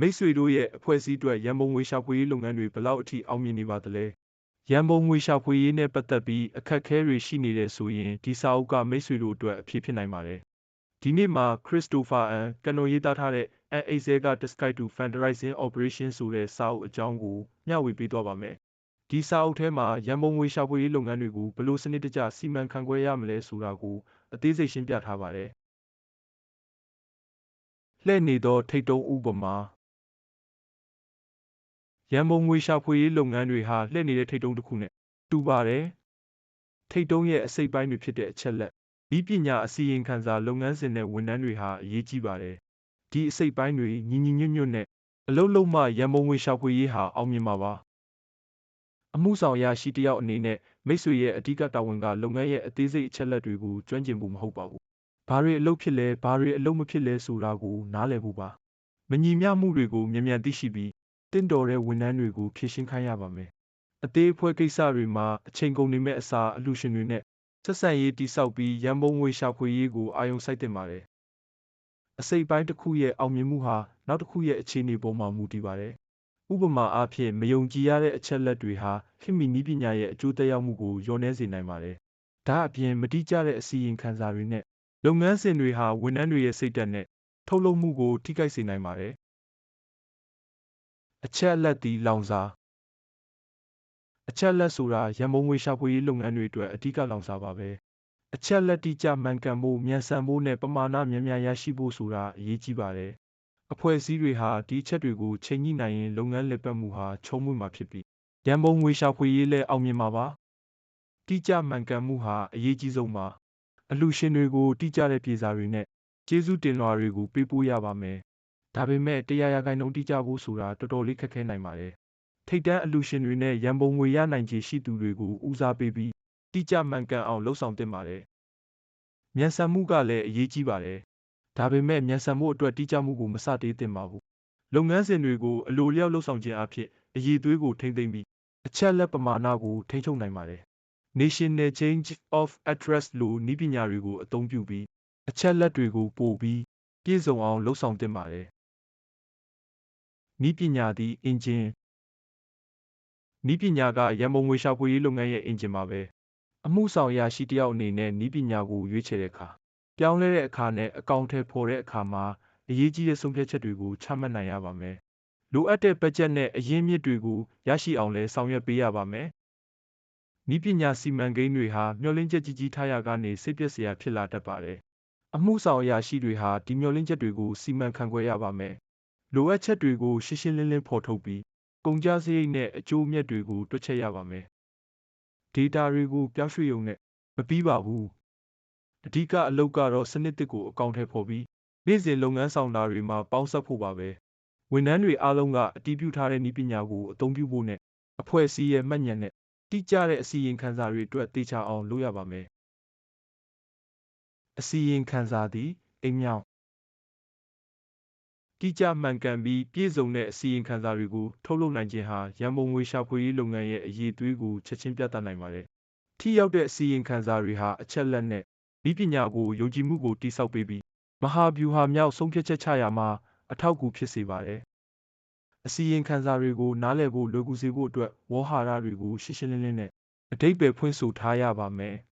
မိတ်ဆွေတို့ရဲ့အဖွဲ့အစည်းအတွက်ရန်ပုံငွေရှာဖွေရေးလုပ်ငန်းတွေဘယ်လောက်အထိအောင်မြင်နေပါသလဲရန်ပုံငွေရှာဖွေရေးနဲ့ပတ်သက်ပြီးအခက်အခဲတွေရှိနေတဲ့ဆိုရင်ဒီစာအုပ်ကမိတ်ဆွေတို့အတွက်အဖြစ်ဖြစ်နိုင်ပါတယ်ဒီနေ့မှာ Christopher N ကန်တော်ရေးသားထားတဲ့ An Excel က Describe to Fundraising Operation ဆိုတဲ့စာအုပ်အကြောင်းကိုမျှဝေပေးသွားပါမယ်ဒီစာအုပ်ထဲမှာရန်ပုံငွေရှာဖွေရေးလုပ်ငန်းတွေကိုဘယ်လိုစနစ်တကျစီမံခန့်ခွဲရမလဲဆိုတာကိုအသေးစိတ်ရှင်းပြထားပါတယ်လှည့်နေသောထိတ်တုံးဥပမာ ရန်ပုံငွေရှာဖွေရေးလုပ်ငန်းတွေဟာလှည့်နေတဲ့ထိတ်တုံးတစ်ခုနဲ့တူပါတယ်ထိတ်တုံးရဲ့အစိတ်ပိုင်းတွေဖြစ်တဲ့အချက်လက်ဤပညာအစီရင်ခံစာလုပ်ငန်းစဉ်နဲ့ဝန်ထမ်းတွေဟာအရေးကြီးပါတယ်ဒီအစိတ်ပိုင်းတွေညီညီညွတ်ညွတ်နဲ့အလုံးလုံးမှရန်ပုံငွေရှာဖွေရေးဟာအောင်မြင်မှာပါအမှုဆောင်ရရှိတယောက်အနေနဲ့မိတ်ဆွေရဲ့အဓိကတာဝန်ကလုပ်ငန်းရဲ့အသေးစိတ်အချက်လက်တွေကိုကျွမ်းကျင်ဖို့မဟုတ်ပါဘူး။ဘာတွေအလုပ်ဖြစ်လဲဘာတွေအလုပ်မဖြစ်လဲဆိုတာကိုနားလည်ဖို့ပါ။မညီမျှမှုတွေကိုမြန်မြန်သိရှိပြီး တင့်တော်တဲ့ဝန်ထမ်းတွေကိုဖြည့်ရှင်းခိုင်းရပါမယ်။အသေးအဖွဲကိစ္စတွေမှာအချိန်ကုန်နေမဲ့အစားအလှူရှင်တွေနဲ့ဆက်ဆံရေးတိစောက်ပြီးရန်ပုံငွေရှာဖွေရေးကိုအာရုံစိုက်တင်ပါတယ်။အစိတ်ပိုင်းတစ်ခုရဲ့အောင်မြင်မှုဟာနောက်တစ်ခုရဲ့အခြေအနေပေါ်မှာမူတည်ပါတယ်။ဥပမာအားဖြင့်မယုံကြည်ရတဲ့အချက်လက်တွေဟာခေတ်မီနည်းပညာရဲ့အကျိုးသက်ရောက်မှုကိုလျော့နည်းစေနိုင်ပါတယ်။ဒါအပြင်မတိကျတဲ့အစီရင်ခံစာတွေနဲ့လုပ်ငန်းစဉ်တွေဟာဝန်ထမ်းတွေရဲ့စိတ်ဓာတ်နဲ့ထုတ်လုပ်မှုကိုထိခိုက်စေနိုင်ပါတယ်။ အချက်အလက်ဒီလောင်စာအချက်လက်ဆိုတာရန်ပုံငွေရှာဖွေရေးလုပ်ငန်းတွေအတွက်အဓိကလောင်စာပါပဲ။အချက်လက်တိကျမှန်ကန်ဖို့မြန်ဆန်ဖို့နဲ့ပမာဏများများရရှိဖို့ဆိုတာအရေးကြီးပါတယ်။အဖွဲ့အစည်းတွေဟာဒီအချက်တွေကိုချိန်ညှိနိုင်ရင်လုပ်ငန်းလည်ပတ်မှုဟာချုံးမွေ့မှာဖြစ်ပြီးရန်ပုံငွေရှာဖွေရေးလည်းအောင်မြင်မှာပါ။တိကျမှန်ကန်မှုဟာအရေးကြီးဆုံးပါ။အလှူရှင်တွေကိုတိကျတဲ့ပြေစာတွေနဲ့ကျေးဇူးတင်လွှာတွေကိုပေးပို့ရပါမယ်။ ဒါပေမဲ့တရားရာခိုင်နှုန်းတိကျဖို့ဆိုတာတော်တော်လေးခက်ခဲနိုင်ပါတယ်။ထိတ်တန့်အလှူရှင်တွေနဲ့ရန်ပုံငွေရနိုင်ခြေရှိသူတွေကိုဦးစားပေးပြီးတိကျမှန်ကန်အောင်လှုပ်ဆောင်သင့်ပါတယ်။မြန်ဆန်မှုကလည်းအရေးကြီးပါတယ်။ဒါပေမဲ့မြန်ဆန်မှုအတွက်တိကျမှုကိုမစတေးသင့်ပါဘူး။လုပ်ငန်းစဉ်တွေကိုအလိုလျောက်လှုပ်ဆောင်ခြင်းအဖြစ်အရေးသွေးကိုထိမ့်သိမ့်ပြီးအချက်လက်ပမာဏကိုထိန်းချုပ်နိုင်ပါတယ်။ National Change of Address လိုနည်းပညာတွေကိုအသုံးပြုပြီးအချက်လက်တွေကိုပိုပြီးပြည့်စုံအောင်လှုပ်ဆောင်သင့်ပါတယ်။ နည်းပညာသည် အင်ဂျင်နည်းပညာကရန်ပုံငွေရှာဖွေရေးလုပ်ငန်းရဲ့အင်ဂျင်ပါပဲ။အမှုဆောင်အရာရှိတယောက်အနေနဲ့နည်းပညာကိုရွေးချယ်တဲ့အခါပြောင်းလဲတဲ့အခါနဲ့အကောင့်ထဲပေါ်တဲ့အခါမှာအရေးကြီးတဲ့ဆုံးဖြတ်ချက်တွေကိုချမှတ်နိုင်ရပါမယ်။လိုအပ်တဲ့ဘတ်ဂျက်နဲ့အရင်းမြစ်တွေကိုရရှိအောင်လည်းဆောင်ရွက်ပေးရပါမယ်။နီးပညာစီမံကိန်းတွေဟာမျှော်လင့်ချက်ကြီးကြီးထားရာကနေစိတ်ပျက်စရာဖြစ်လာတတ်ပါတယ်။အမှုဆောင်အရာရှိတွေဟာဒီမျှော်လင့်ချက်တွေကိုစီမံခန့်ခွဲရပါမယ်။ လိုအပ်ချက်တွေကို ရှင်းရှင်းလင်းလင်းဖော်ထုတ်ပြီး ကုန်ကျစရိတ်နဲ့အကျိုးအမြတ်တွေကို တွက်ချက်ရပါမယ်။ data တွေကို ပြောင်းရွှေ့ရုံနဲ့ မပြီးပါဘူး။အဓိကအလုပ်ကတော့ စနစ်သစ်ကို အကောင်အထည်ဖော်ပြီး နေ့စဉ်လုပ်ငန်းဆောင်တာတွေမှာ ပေါင်းစပ်ဖို့ပါပဲ။ဝန်ထမ်းတွေအားလုံးက အတည်ပြုထားတဲ့ နည်းပညာကို အသုံးပြုဖို့နဲ့ အဖွဲ့အစည်းရဲ့ မှတ်ဉာဏ်နဲ့ တိကျတဲ့အစီရင်ခံစာတွေအတွက် သေချာအောင်လုပ်ရပါမယ်။အစီရင်ခံစာသည် အိမ်မြောင် တိကျမှန်ကန်ပြီးပြည့်စုံတဲ့အစီရင်ခံစာတွေကိုထုတ်လုပ်နိုင်ခြင်းဟာရန်ပုံငွေရှာဖွေရေးလုပ်ငန်းရဲ့အရေးသွေးကိုချက်ချင်းပြသနိုင်ပါတယ်။ထိရောက်တဲ့အစီရင်ခံစာတွေဟာအချက်လက်နဲ့ဤပညာကိုယုံကြည်မှုကိုတိစောက်ပေးပြီးမဟာဗျူဟာမြောက်ဆုံးဖြတ်ချက်ချရာမှာအထောက်အကူဖြစ်စေပါတယ်။အစီရင်ခံစာတွေကိုနားလည်ဖို့လွယ်ကူစေဖို့အတွက်ဝေါဟာရတွေကိုရှင်းရှင်းလင်းလင်းနဲ့အတိတ်ပဲဖွင့်ဆိုထားရပါမယ်။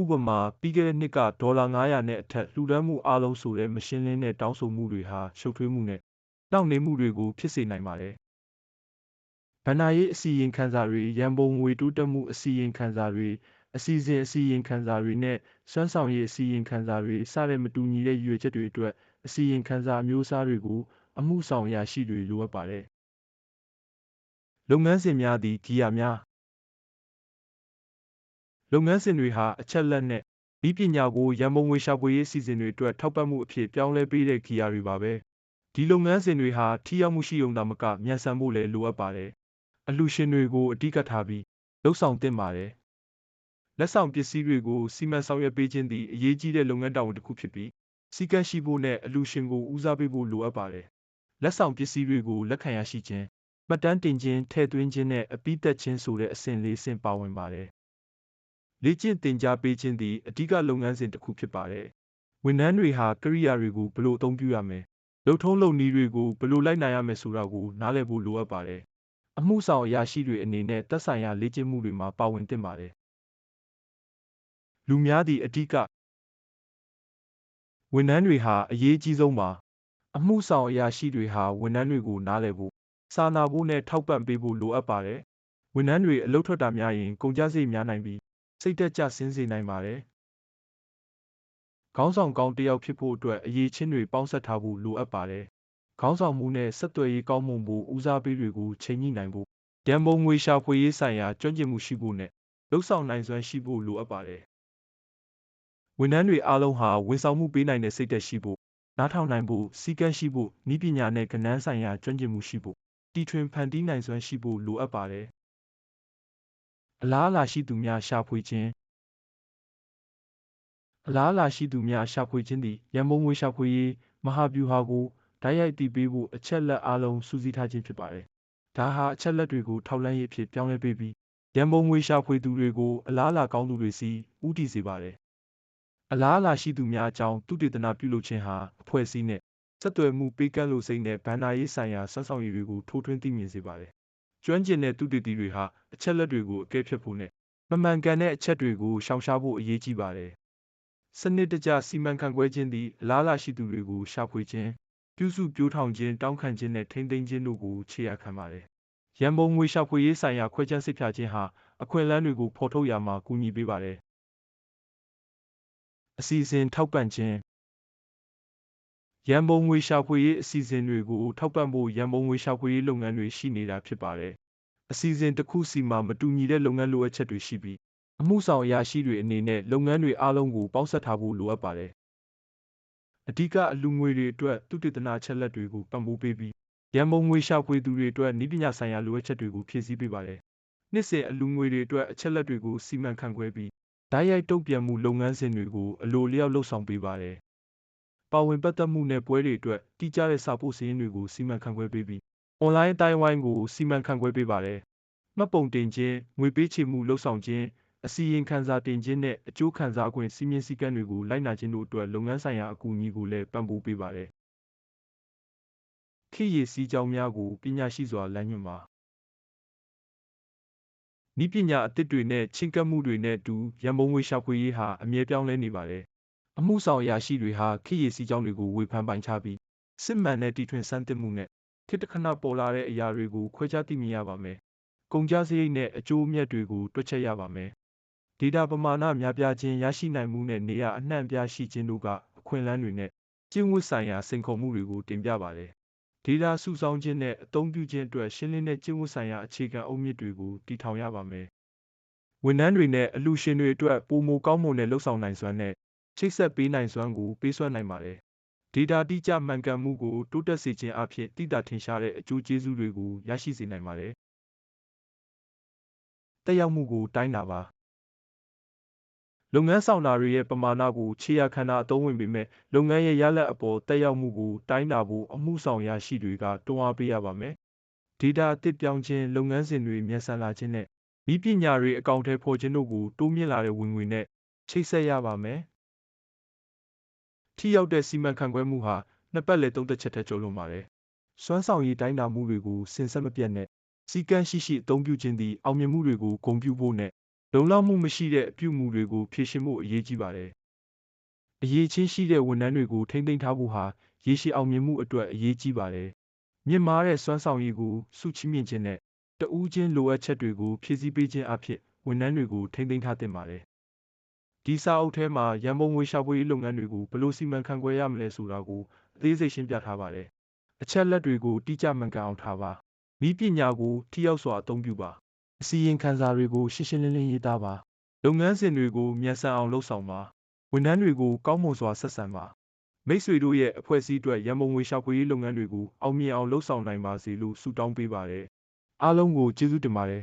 ဥပမာ ပြီးခဲ့တဲ့နှစ်ကဒေါ်လာ900နဲ့အထက်လှူဒန်းမှုအားလုံးဆိုတဲ့မရှင်းလင်းတဲ့တောင်းဆိုမှုတွေဟာရှုပ်ထွေးမှုနဲ့နှောင့်နှေးမှုတွေကိုဖြစ်စေနိုင်ပါတယ်။ဗဏ္ဍာရေးအစီရင်ခံစာတွေရန်ပုံငွေတိုးတက်မှုအစီရင်ခံစာတွေအစီအစဉ်အစီရင်ခံစာတွေနဲ့စွမ်းဆောင်ရည်အစီရင်ခံစာတွေစတဲ့မတူညီတဲ့ရည်ရွယ်ချက်တွေအတွက်အစီရင်ခံစာအမျိုးအစားတွေကိုအမှုဆောင်အရာရှိတွေလိုအပ်ပါတယ်။လုပ်ငန်းစဉ်များသည်ဂီယာများ လုပ်ငန်းစဉ်တွေဟာအချက်လက်နဲ့ဤပညာကိုရန်ပုံငွေရှာဖွေရေးစီစဉ်တွေအတွက်ထောက်ပံ့မှုအဖြစ်ပြောင်းလဲပေးတဲ့ဂီယာတွေပါပဲ။ဒီလုပ်ငန်းစဉ်တွေဟာထိရောက်မှုရှိုံသာမကမြန်ဆန်ဖို့လည်းလိုအပ်ပါတယ်။အလှူရှင်တွေကိုအဓိကထားပြီးလှုပ်ဆောင်သင့်ပါတယ်။လက်ဆောင်ပစ္စည်းတွေကိုစီမံဆောင်ရွက်ပေးခြင်းသည်အရေးကြီးတဲ့လုပ်ငန်းတာဝန်တစ်ခုဖြစ်ပြီးစီကံရှိဖို့နဲ့အလှူရှင်ကိုဦးစားပေးဖို့လိုအပ်ပါတယ်။လက်ဆောင်ပစ္စည်းတွေကိုလက်ခံရရှိခြင်းမှတ်တမ်းတင်ခြင်းထည့်သွင်းခြင်းနဲ့အပိသက်ခြင်းဆိုတဲ့အဆင့်လေးဆင့်ပါဝင်ပါတယ်။ လေ့ကျင့်သင်ကြားပေးခြင်းသည်အဓိကလုပ်ငန်းစဉ်တစ်ခုဖြစ်ပါတယ်။ဝန်ထမ်းတွေဟာကိရိယာတွေကိုဘယ်လိုအသုံးပြုရမလဲလှုပ်ထုံးလုပ်နည်းတွေကိုဘယ်လိုလိုက်နိုင်ရမယ်ဆိုတာကိုနားလည်ဖို့လိုအပ်ပါတယ်။အမှုဆောင်အရာရှိတွေအနေနဲ့သက်ဆိုင်ရာလေ့ကျင့်မှုတွေမှာပါဝင်သင့်ပါတယ်။လူများသည့်အဓိကဝန်ထမ်းတွေဟာအရေးကြီးဆုံးပါ။အမှုဆောင်အရာရှိတွေဟာဝန်ထမ်းတွေကိုနားလည်ဖို့စာနာဖို့နဲ့ထောက်ပံ့ပေးဖို့လိုအပ်ပါတယ်။ဝန်ထမ်းတွေအလုပ်ထွက်တာများရင်ကုန်ကျစရိတ်များနိုင်ပြီး စိတ်သက်ကြဆင်းစေနိုင်ပါတယ်။ခေါင်းဆောင်ကောင်းတစ်ယောက်ဖြစ်ဖို့အတွက်အရေးချင်းတွေပေါင်းစပ်ထားဖို့လိုအပ်ပါတယ်။ခေါင်းဆောင်မှုနဲ့ဆက်သွယ်ရေးကောင်းမွန်ဖို့ဦးစားပေးတွေကိုချိန်ညှိနိုင်ဖို့ရန်ပုံငွေရှာဖွေရေးဆိုင်ရာကျွမ်းကျင်မှုရှိဖို့နဲ့လှုပ်ဆောင်နိုင်စွမ်းရှိဖို့လိုအပ်ပါတယ်။ဝန်ထမ်းတွေအားလုံးဟာဝန်ဆောင်မှုပေးနိုင်တဲ့စိတ်သက်ရှိဖို့နားထောင်နိုင်ဖို့စီကံရှိဖို့ဤပညာနဲ့ကဏ္ဍဆိုင်ရာကျွမ်းကျင်မှုရှိဖို့တီထွင်ဖန်တီးနိုင်စွမ်းရှိဖို့လိုအပ်ပါတယ်။ အလားအလာရှိသူများရှာဖွေခြင်းအလားအလာရှိသူများရှာဖွေခြင်းသည်ရန်ပုံငွေရှာဖွေရေးမဟာဗျူဟာကိုဓာတ်ရိုက်တည်ပေးဖို့အချက်လက်အလုံးစုစည်းထားခြင်းဖြစ်ပါတယ်။ဒါဟာအချက်လက်တွေကိုထောက်လှမ်းရေးဖြစ်ပြောင်းလဲပေးပြီးရန်ပုံငွေရှာဖွေသူတွေကိုအလားအလာကောင်းသူတွေစီဦးတည်စေပါတယ်။အလားအလာရှိသူများအကြောင်းသူတေသနာပြုလုပ်ခြင်းဟာအဖွဲ့အစည်းနဲ့ဆက်သွယ်မှုပေးကမ်းလို့စိတ်နဲ့ဗန္ဒာရေးဆိုင်ရာစွမ်းဆောင်ရည်တွေကိုထိုးထွင်းသိမြင်စေပါတယ်။ ကျွမ်းကျင်တဲ့သူတေသီတွေဟာအချက်လက်တွေကိုအကဲဖြတ်ဖို့နဲ့မမှန်ကန်တဲ့အချက်တွေကိုရှောင်ရှားဖို့အရေးကြီးပါတယ်။စနစ်တကျစီမံခန့်ခွဲခြင်းသည်အလားအလာရှိသူတွေကိုရှာဖွေခြင်းပြုစုပြောထောင်ခြင်းတောင်းခံခြင်းနဲ့ထိန်းသိမ်းခြင်းတို့ကိုခြေရခံပါတယ်။ရန်ပုံငွေရှာဖွေရေးဆိုင်ရာခွဲခြမ်းစိတ်ဖြာခြင်းဟာအခွင့်အလမ်းတွေကိုဖော်ထုတ်ရမှာကူညီပေးပါတယ်။အစီအစဉ်ထောက်ပံ့ခြင်း ရန်ပုံငွေရှာဖွေရေးအစီအစဉ်တွေကိုထောက်ပံ့ဖို့ရန်ပုံငွေရှာဖွေရေးလုပ်ငန်းတွေရှိနေတာဖြစ်ပါတယ်။အစီအစဉ်တစ်ခုစီမှာမတူညီတဲ့လုပ်ငန်းလိုအပ်ချက်တွေရှိပြီးအမှုဆောင်အရာရှိတွေအနေနဲ့လုပ်ငန်းတွေအားလုံးကိုပေါင်းစပ်ထားဖို့လိုအပ်ပါတယ်။အဓိကအလူငွေတွေအတွက်သူတေသနာချက်လက်တွေကိုပံ့ပိုးပေးပြီးရန်ပုံငွေရှာဖွေသူတွေအတွက်ဤပညာဆိုင်ရာလိုအပ်ချက်တွေကိုဖြည့်ဆည်းပေးပါတယ်။နှစ်စဉ်အလူငွေတွေအတွက်အချက်လက်တွေကိုစီမံခန့်ခွဲပြီးဓာတ်ရိုက်တုံ့ပြန်မှုလုပ်ငန်းစဉ်တွေကိုအလိုလျောက်လှုပ်ဆောင်ပေးပါတယ်။ ပါဝင်ပတ်သက်မှုနဲ့ပွဲတွေအတွက်တိကျတဲ့စာပို့စာရင်းတွေကိုစီမံခန့်ခွဲပေးပြီးအွန်လိုင်းအတိုင်းဝိုင်းကိုစီမံခန့်ခွဲပေးပါတယ်။မှတ်ပုံတင်ခြင်းငွေပေးချေမှုလှုပ်ဆောင်ခြင်းအစီရင်ခံစာတင်ခြင်းနဲ့အကျိုးခံစား권စီမင်းစည်းကမ်းတွေကိုလိုက်နာခြင်းတို့အတွက်လုပ်ငန်းဆိုင်ရာအကူအညီကိုလည်းပံ့ပိုးပေးပါတယ်။ခေတ်ရည်စည်းကြောင်းများကိုပညာရှိစွာလမ်းညွှန်ပါ။ဤပညာအသစ်တွေနဲ့ချင်းကပ်မှုတွေနဲ့အတူရန်ပုံငွေရှာဖွေရေးဟာအမြဲပြောင်းလဲနေပါတယ်။ အမှုဆောင်အရာရှိတွေဟာခေတ်ရည်စည်းကြောင်းတွေကိုဝေဖန်ပိုင်ချပြီးစစ်မှန်တဲ့တီထွင်စမ်းသစ်မှုနဲ့ခေတ်တခဏပေါ်လာတဲ့အရာတွေကိုခွဲခြားသိမြင်ရပါမယ်။ကုန်ကျစရိတ်နဲ့အကျိုးအမြတ်တွေကိုတွက်ချက်ရပါမယ်ဒေတာပမာဏများပြားခြင်းရရှိနိုင်မှုနဲ့နေရာအနှံ့အပြားရှိခြင်းတို့ကအခွင့်အလမ်းတွေနဲ့ကျင့်ဝတ်ဆိုင်ရာစိန်ခေါ်မှုတွေကိုတင်ပြပါတယ်။ဒေတာစုဆောင်းခြင်းနဲ့အသုံးပြုခြင်းအတွက်ရှင်းလင်းတဲ့ကျင့်ဝတ်ဆိုင်ရာအခြေခံအုတ်မြစ်တွေကိုတည်ထောင်ရပါမယ်။ဝန်ထမ်းတွေနဲ့အလှူရှင်တွေအတွက်ပိုမိုကောင်းမွန်တဲ့လှုပ်ဆောင်နိုင်စွမ်းနဲ့ ချိတ်ဆက်ပေးနိုင်စွမ်းကိုပေးစွမ်းနိုင်ပါတယ်။ဒေတာတိကျမှန်ကန်မှုကိုတိုးတက်စေခြင်းအပြင်တိတာထင်ရှားတဲ့အကျိုးကျေးဇူးတွေကိုရရှိစေနိုင်ပါတယ်။တက်ရောက်မှုကိုတိုင်းတာပါလုပ်ငန်းဆောင်တာတွေရဲ့ပမာဏကိုခြေရာခန္ဓာအသုံးဝင်ပေမဲ့လုပ်ငန်းရဲ့ရလဒ်အပေါ်တက်ရောက်မှုကိုတိုင်းတာဖို့အမှုဆောင်ရရှိတွေကတွန်းအားပေးရပါမယ်။ data အသစ်ပြောင်းခြင်းလုပ်ငန်းစဉ်တွေမြန်ဆန်လာခြင်းနဲ့ဤပညာတွေအကောင့်ထဲပေါ်ခြင်းတို့ကိုတိုးမြင့်လာတဲ့ဝင်ငွေနဲ့ချိတ်ဆက်ရပါမယ်။ ထိရောက်တဲ့စီမံခန့်ခွဲမှုဟာနှစ်ပတ်လည်သုံးသက်ချက်ထက်ကျော်လွန်ပါတယ်။စွမ်းဆောင်ရည်တိုင်းတာမှုတွေကိုစင်ဆက်မပြတ်နဲ့စီကံရှိရှိအသုံးပြုခြင်းသည်အောင်မြင်မှုတွေကိုဂုဏ်ပြုဖို့နဲ့လုံလောက်မှုမရှိတဲ့အပြုအမူတွေကိုဖြေရှင်းဖို့အရေးကြီးပါတယ်။အရေးချင်းရှိတဲ့ဝန်ထမ်းတွေကိုထိန်းသိမ်းထားဖို့ဟာရေရှည်အောင်မြင်မှုအတွက်အရေးကြီးပါတယ်။မြင့်မားတဲ့စွမ်းဆောင်ရည်ကိုစုချီးမြှင့်ခြင်းနဲ့တဦးချင်းလိုအပ်ချက်တွေကိုဖြည့်ဆည်းပေးခြင်းအဖြစ်ဝန်ထမ်းတွေကိုထိန်းသိမ်းထားသင့်ပါတယ်။ ဒီစာအုပ်ထဲမှာရန်ပုံငွေရှာဖွေရေးလုပ်ငန်းတွေကိုဘယ်လိုစီမံခန့်ခွဲရမလဲဆိုတာကိုအသေးစိတ်ရှင်းပြထားပါတယ်။အချက်လက်တွေကိုတိကျမှန်ကန်အောင်ထားပါ။ဤပညာကိုထိရောက်စွာအသုံးပြုပါအစီရင်ခံစာတွေကိုရှင်းရှင်းလင်းလင်းရေးသားပါလုပ်ငန်းစဉ်တွေကိုမြန်ဆန်အောင်လုပ်ဆောင်ပါဝန်ထမ်းတွေကိုကောင်းမွန်စွာဆက်ဆံပါမိတ်ဆွေတို့ရဲ့အဖွဲ့အစည်းအတွက်ရန်ပုံငွေရှာဖွေရေးလုပ်ငန်းတွေကိုအောင်မြင်အောင်လုပ်ဆောင်နိုင်ပါစေလို့ဆုတောင်းပေးပါတယ်အားလုံးကိုကျေးဇူးတင်ပါတယ်